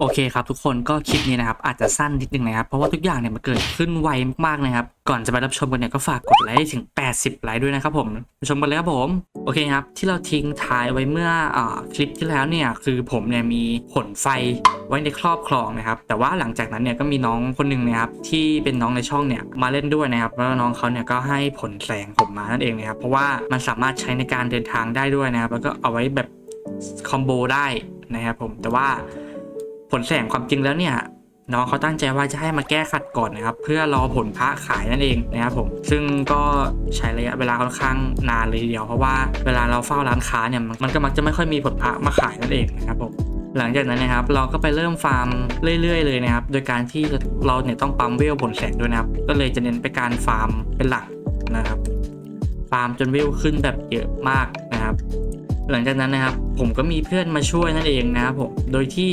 โอเคครับทุกคนก็คลิปนี้นะครับอาจจะสั้นนิดนึงนะครับ เพราะว่าทุกอย่างเนี่ยมันเกิดขึ้นไวมากๆนะครับ ก่อนจะไปรับชมกันเนี่ยก็ฝากกดไลค์ถึง 80 ไลค์ด้วยนะครับผมชมกันเลยครับผมโอเคครับที่เราทิ้งท้ายไว้เมื่ออคลิปที่แล้วเนี่ยคือผมเนี่ยมีผลไฟไว้ในครอบครองนะครับแต่ว่าหลังจากนั้นเนี่ยก็มีน้องคนหนึ่งนะครับที่เป็นน้องในช่องเนี่ยมาเล่นด้วยนะครับแล้วน้องเขาเนี่ยก็ให้ผลแสงผมมานั่นเองนะครับเพราะว่ามันสามารถใช้ในการเดินทางได้ด้วยนะครับแล้วก็เอาไว้แบบคอมโบได้นะครับผมแต่ว่า ผลแสงความจริงแล้วเนี่ยน้องเขาตั้งใจว่าจะให้มาแก้ขัดก่อนนะครับ เพื่อรอผลพระขายนั่นเองนะครับผมซึ่งก็ใช้ระยะเวลาค่อนข้างนานเลยเดียวเพราะว่าเวลาเราเฝ้าร้านค้าเนี่ยมันมันก็มักจะไม่ค่อยมีผลพระมาขายนั่นเองนะครับผมหลังจากนั้นนะครับเราก็ไปเริ่มฟาร์มเรื่อย ๆ เลยนะครับ โดยการที่เราเนี่ยต้องปั๊มเวลผลแสงด้วยนะครับ ก็เลยจะเน้นไปการฟาร์มเป็นหลักนะครับ ฟาร์มจนเวิวขึ้นแบบเยอะมากนะครับ หลังจากนั้นนะครับผมก็มีเพื่อนมาช่วยนั่นเองนะครับผมโดยที่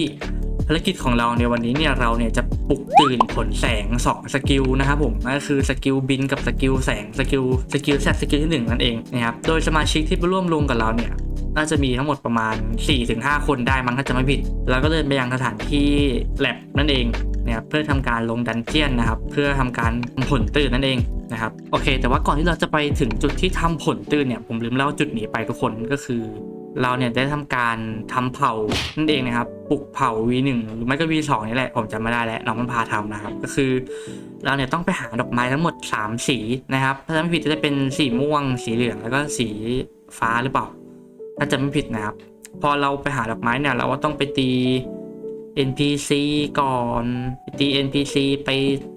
ภารกิจของเราในวันนี้เนี่ยเราเนี่ยจะปลุกตื่นผลแสง2สกิลนะครับผมนั่นก็คือสกิลบินกับสกิลแสงสกิลสกิลแซดสกิลที่หนึ่งนั่นเองนะครับโดยสมาชิกที่ร่วมลงกับเราเนี่ยน่าจะมีทั้งหมดประมาณ 4-5 คนได้มั้งถ้าจะไม่ผิด แล้วก็เดินไปยังสถานที่แลบนั่นเองนะครับเพื่อทำการลงดันเจียนนะครับ เพื่อทำการผลตื่นนั่นเองนะครับโอเค แต่ว่าก่อนที่เราจะไปถึงจุดที่ทำผลตื่นเนี่ยผมลืมเล่าจุดนี้ไปทุกคนก็คือ เราเนี่ยได้ทำการทำเผานั่นเองนะครับปลุกเผา V1 หรือไม่ก็ V2 นี่แหละผมจำไม่ได้แล้วน้องมันพาทำนะครับ ก็คือ เราเนี่ยต้องไปหาดอกไม้ทั้งหมด 3 สีนะครับถ้าจำไม่ผิดจะเป็นสีม่วง สีเหลืองแล้วก็สีฟ้าหรือเปล่าถ้าจำไม่ผิดนะครับ พอเราไปหาดอกไม้เนี่ยเราก็ต้องไปตี NPC ก่อนตี NPC ไป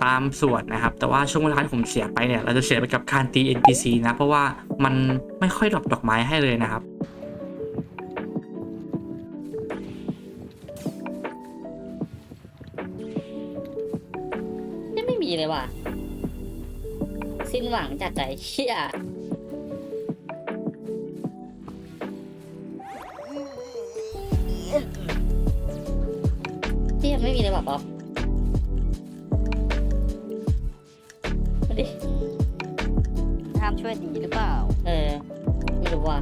ตามสวนนะครับ แต่ว่าช่วงเวลาที่ผมเสียไปเนี่ย เราจะเสียไปกับการตี NPC นะ เพราะว่ามันไม่ค่อยดรอปดอกไม้ให้เลยนะครับ ว่ะ สิ้นหวังจัดใจเชี่ยที่ยังไม่มีเลยว่ะป๊อปมาดิห้ามช่วยดีหรือเปล่า เออ ไม่รู้ว่ะ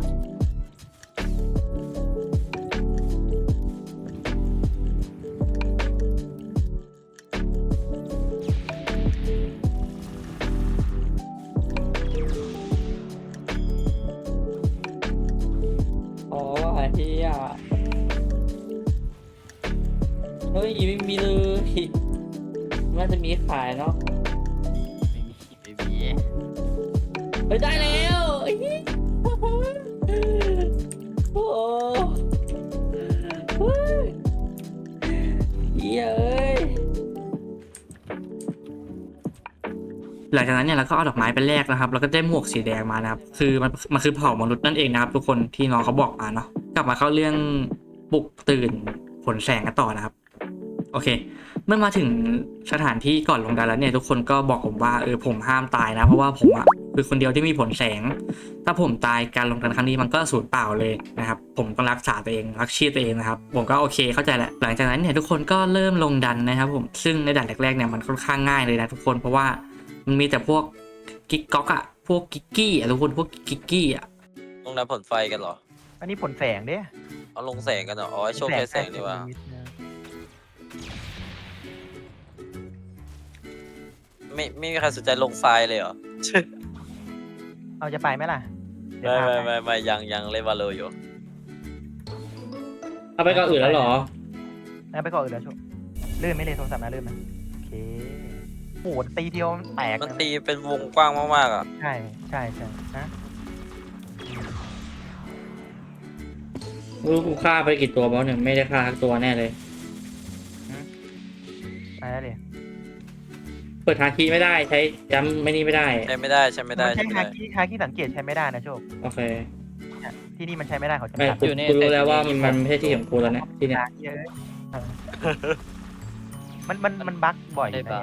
ยไม่มีเลยน่าจะมีขายเนาะไม่มีไม่มีเฮ้ยได้แล้วเฮ้ยโอ้โหเฮ้ยเหี้ยเอ้ยหลังจากนั้นเนี่ยเราก็เอาดอกไม้ไปแลกนะครับแล้วก็ได้หมวกสีแดงมานะครับ คือมันมันคือเผ่ามนุษย์นั่นเองนะครับ ทุกคนที่น้องเขาบอกมาเนาะกลับมาเข้าเรื่องปลุกตื่นผลแสงกันต่อนะครับ โอเค เมื่อมาถึงสถานที่ก่อนลงดันแล้วเนี่ยทุกคนก็บอกผมว่าเออผมห้ามตายนะ เพราะว่าผมอะคือคนเดียวที่มีผลแสง ถ้าผมตายการลงดันครั้งนี้มันก็สูญเปล่าเลยนะครับ ผมต้องรักษาตัวเอง รักชีพตัวเองนะครับ ผมก็โอเคเข้าใจแหละ หลังจากนั้นเนี่ยทุกคนก็เริ่มลงดันนะครับ ผม ซึ่งในด่านแรกๆเนี่ยมันค่อนข้างง่ายเลยนะทุกคน เพราะว่ามันมีแต่พวกกิ๊กก๊อกอะพวกกิ๊กกี้อะทุกคน พวกกิ๊กกี้อะลงน้ำผลไฟกันเหรอ อันนี้ผลแสงเด้เอาลงแสงกันเหรอ อ๋อไอ้โชว์แค่แสงดีกว่า ไม่ไม่มีใครสนใจลงไฟเลยเหรอ เอาจะไปไหมล่ะเดี๋ยวไม่พาไม่ไปไม่ไม่ยังยังเล่นวาโลอยู่เอาไปก่อนอื่นแล้วหรองั้นไปก่อนอื่นแล้วชุบลื่นไหม่เลยโทรศัพท์นะลื่นไหมโอเคโอ้โหตีเดียวมันแตกมันเลยตีเป็นวงกว้างมากๆอะใช่ใช่ใช่ฮะไม่รู้กูฆ่าไปกี่ตัวบอสเนี่ยไม่ได้ฆ่าทักตัวแน่เลย เปิดทางคีย์ไม่ได้ใช้จำไม่นี่ไม่ได้ ใช้ไม่ได้ใช้ไม่ได้มันใช้ใช้ไม่ฮาได้คิฮาคิสังเกตใช้ไม่ได้นะโชคโอเคที่นี่มันใช้ไม่ได้เขาจะไม่ไม่กูกูรู้แล้วว่ามันมันไม่ใช่ที่ของกูแล้วเนี่ยที่เนี่ยฮาคิเยอะเออมันมันมันบั๊กบ่อยอยู่นะ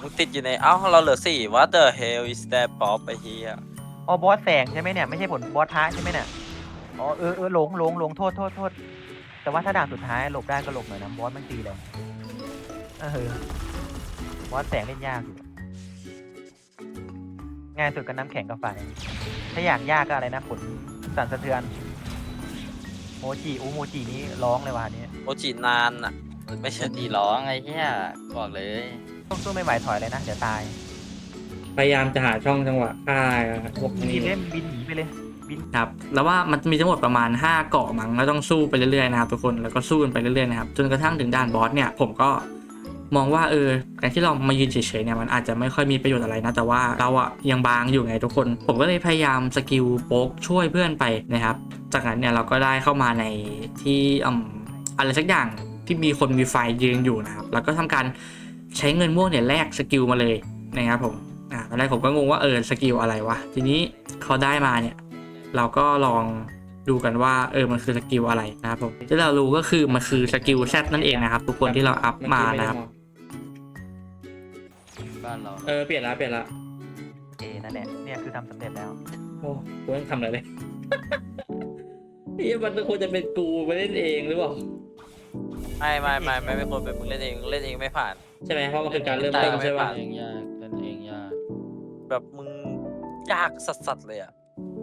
มึงติดอยู่ในเอ้าเราเหลือสี่ What the hell is that ป๊อปไปเฮียอ๋อบอสแสงใช่ไหมเนี่ยไม่ใช่ผลบอสท้าใช่ไหมเนี่ยอ๋อเออเออหลงหลงหลงโทษโทษโทษแต่ว่าถ้าด่านสุดท้ายหลบได้ก็หลบหน่อยนะบอสมันตีแรง เออบอสแสงเล่นยากอยู่ง่ายสุดก็น้ำแข็งกับไฟถ้าอยากยากก็อะไรนะผลสั่นสะเทือน โมจิอูโมจินี้ร้องเลยว่ะอันนี้โมจินานอะไม่ใช่ดีร้องไอ้เหี้ยบอกเลยต้องสู้ไม่ไหวถอยเลยนะเดี๋ยวตายพยายามจะหาช่องจังหวะฆ่าพวกบินี้นเล่นบินหนีไปเลย ครับแล้วว่ามันมีทั้งหมดประมาณ 5 เกาะมั้งแล้วต้องสู้ไปเรื่อยๆนะครับทุกคนแล้วก็สู้กันไปเรื่อยๆนะครับจนกระทั่งถึงด่านบอสเนี่ยผมก็ มองว่าเออการที่เรามายืนเฉยๆเนี่ยมันอาจจะไม่ค่อยมีประโยชน์อะไรนะ แต่ว่าเราอะยังบางอยู่ไงทุกคน ผมก็เลยพยายามสกิลโป๊กช่วยเพื่อนไปนะครับ จากนั้นเนี่ยเราก็ได้เข้ามาในที่อืมอะไรสักอย่างที่มีคนมีไฟยืนอยู่นะครับ แล้วก็ทำการใช้เงินม่วงเนี่ยแลกสกิลมาเลยนะครับผมอ่าตอนแรกผมก็งงว่าเออสกิลอะไรวะ ทีนี้เขาได้มาเนี่ยเราก็ลองดูกันว่าเออมันคือสกิลอะไรนะครับผมที่เรารู้ก็คือมันคือสกิลแซนั่นเองนะครับ ทุกคนที่เราอัพมานะครับานเราเออเปลี่ยนละเปลี่ยนละเอนั่นแหละเนี่ยคือทำสำเร็จแล้วโอ้กูต้องทำอะไรเลยนี่มันควรจะเป็นกูไปเล่นเองหรือเปล่าไม่ไม่ไม่ไม่ไม่ควรเป็นมึงเล่นเองเล่นเองไม่ผ่าน ใช่ไหมเพราะมันคือการเริ่มตายต้นไม่ใช่ป่ะผ่านเองยากเป็นเองยากแบบมึงยากสัสๆเลยอะ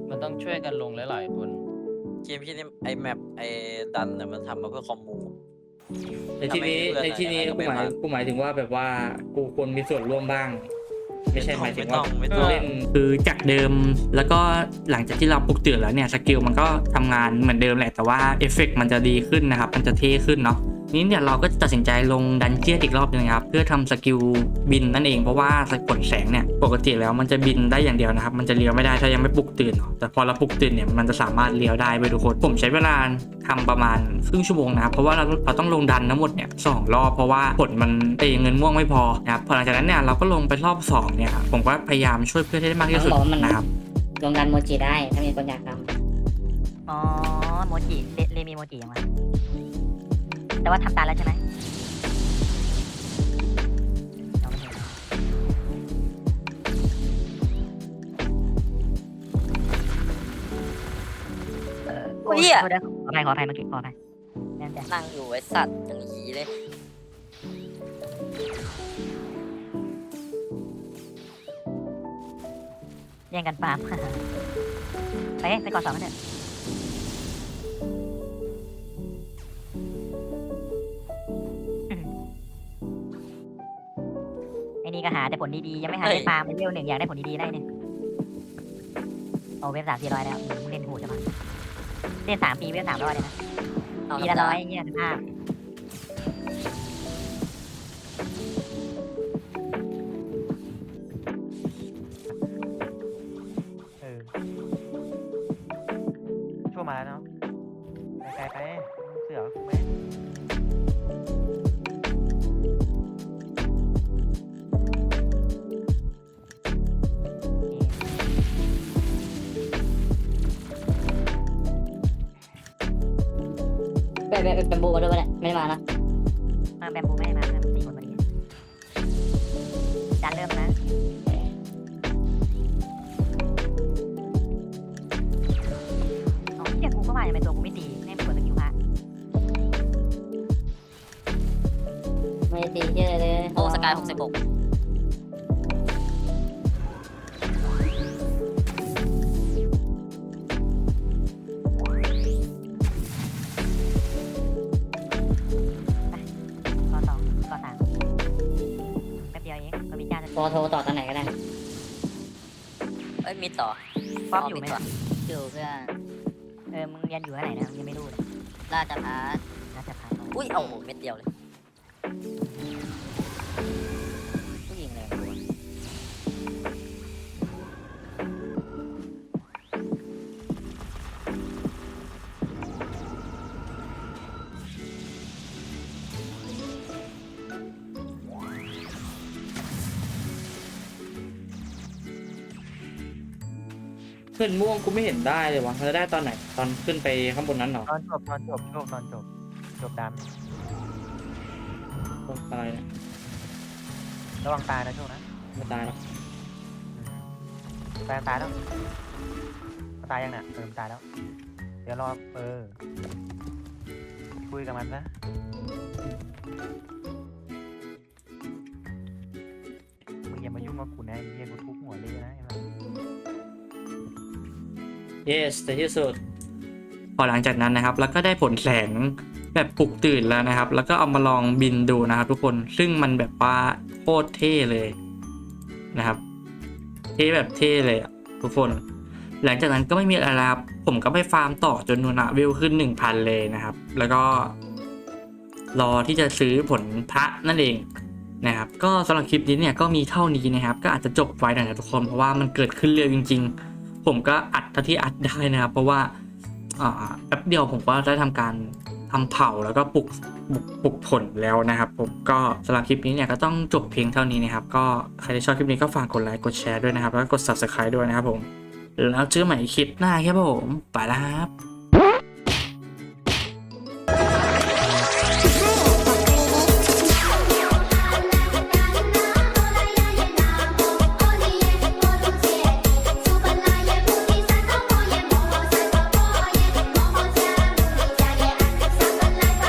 มันต้องช่วยกันลงหลายๆคนเกมที่นี่ไอแมปไอดันเนี่ยมันทำมาเพื่อคอมมู ในที่นี้ทำไมในที่นี้เพื่กูอนหมายอะไรก็ไม่มากูหมายถึงว่าแบบว่ากูควรมีส่วนร่วมบ้าง ไม่ใช่หมายถึงว่าไม่ต้องไม่ต้องเล่นคือจากเดิมแล้วก็หลังจากที่เราปลุกตื่นแล้วเนี่ยสกิลมันก็ทำงานเหมือนเดิมแหละแต่ว่าเอฟเฟกต์มันจะดีขึ้นนะครับ มันจะเท่ขึ้นเนาะ นี้เนี่ยเราก็จะตัดสินใจลงดันเจียนอีกรอบหนึงครับเพื่อทำสกิลบินนั่นเองเพราะว่าผลแสงเนี่ยปกติแล้วมันจะบินได้อย่างเดียวนะครับมันจะเลี้ยวไม่ได้ถ้ายังไม่ปลุกตื่นเนาะแต่พอเราปลุกตื่นเนี่ยมันจะสามารถเลี้ยวได้ไปทุกคนผมใช้เวลาทำประมาณครึ่งชั่วโมงนะครับเพราะว่าเราเราต้องลงดันทั้งหมดเนี่ยสองรอบเพราะว่าผลมันเอยเงินม่วงไม่พอนะครับพอหลังจากนั้นเนี่ยเราก็ลงไปรอบสองเนี่ยครับผมก็พยายามช่วยเพื่อนให้ได้มากที่สุดต้องบอกว่ามันนะครับลงดันโมจิได้ถ้ามีคนอยากทอ๋อโมจิเรเรมีโมจิยังวะ แต่ว่าทำตามแล้วใช่ไหมเอาไม่เห็นเออโอ้ยเหี้ยขออภัยขออภัยเมื่อกี้ขออภัยแน่นแต่นั่งอยู่ไอ้สัตว์จังหีเลย แย่งกันฟาร์มไปไปก่อนสองกันเถอะ อ้นี่ก็หาแต่ผลดีๆยังไม่หาเฮ้ได้ยฟาร์มเลเวลหนึ่งอยากได้ผลดีๆได้เนี่ยเอาเว็บสามสี่ร้อยแล้วมึงเล่นโหดจังวะเล่นสามปีเว็บสามร้อยเลยนะเอาปีละร้อยเงี้ยสภาพเออช่วงมาแล้วเนาะไปไกลไปเสือกูไหมำเป็นเป็นเป็นบูมาด้วยปะเนี่ยไม่ได้มานะมาแบมบูไม่ได้มาแบมสี่คนพอดีจานเริ่มนะเอาเชี่ยกูก็ว่าทำไมตัวกูไม่ตีไม่กดสกิลพาไม่ตีเยอะเลยโอ้สกายหกสิบหก โทรต่อตอนไหนก็ได้เอ้ยมิดต่อป้อมอยู่ไหม ต่ออยู่เพื่อนเออมึงเรียนอยู่ที่ไหนนะมึงยังไม่รู้เลยราชพัฒราชพัฒอุ้ยเอาเม็ดเดียวเลย เงินม่วงกูไม่เห็นได้เลยวะมันจะได้ตอนไหน ตอนขึ้นไปข้างบนนั้นเหรอตอนจบตอนจบโชคตอนจบจบดอะไรเนี่ยำระวังตายนะโชคนะไม่ตายหรอกตายตายแล้วมันตายยังเนี่ยเออมันตายแล้ว เดี๋ยวรอเออคุยกับมันนะมึงอย่ามายุ่งกับกูนะไอ้เหี้ยกูทุบ หัวเลยนะไอ้มันเยสแต่ที่สุด พอหลังจากนั้นนะครับ แล้วก็ได้ผลแสงแบบปลุกตื่นแล้วนะครับ แล้วก็เอามาลองบินดูนะครับ ทุกคน ซึ่งมันแบบว่าโคตรเท่เลยนะครับ เท่แบบเท่เลยอะทุกคน หลังจากนั้นก็ไม่มีอะไรครับ ผมก็ไปฟาร์มต่อจนนูนะวิวขึ้น 1,000 เลยนะครับ แล้วก็รอที่จะซื้อผลพระนั่นเองนะครับ ก็สำหรับคลิปนี้เนี่ยก็มีเท่านี้นะครับ ก็อาจจะจบไว้หน่อยนะทุกคน เพราะว่ามันเกิดขึ้นเร็วจริง ๆ ผมก็อัดเท่าที่อัดได้นะครับ เพราะว่าแป๊บเดียวผมก็ได้ทำการทำเผาแล้วก็ปลุกปลุกผลแล้วนะครับ ผมก็สำหรับคลิปนี้เนี่ยก็ต้องจบเพียงเท่านี้นะครับ ก็ใครที่ชอบคลิปนี้ก็ฝากกดไลค์กดแชร์ด้วยนะครับ แล้วก็กด subscribe ด้วยนะครับผม แล้วเจอกันใหม่คลิปหน้าครับผม ไปแล้วครับ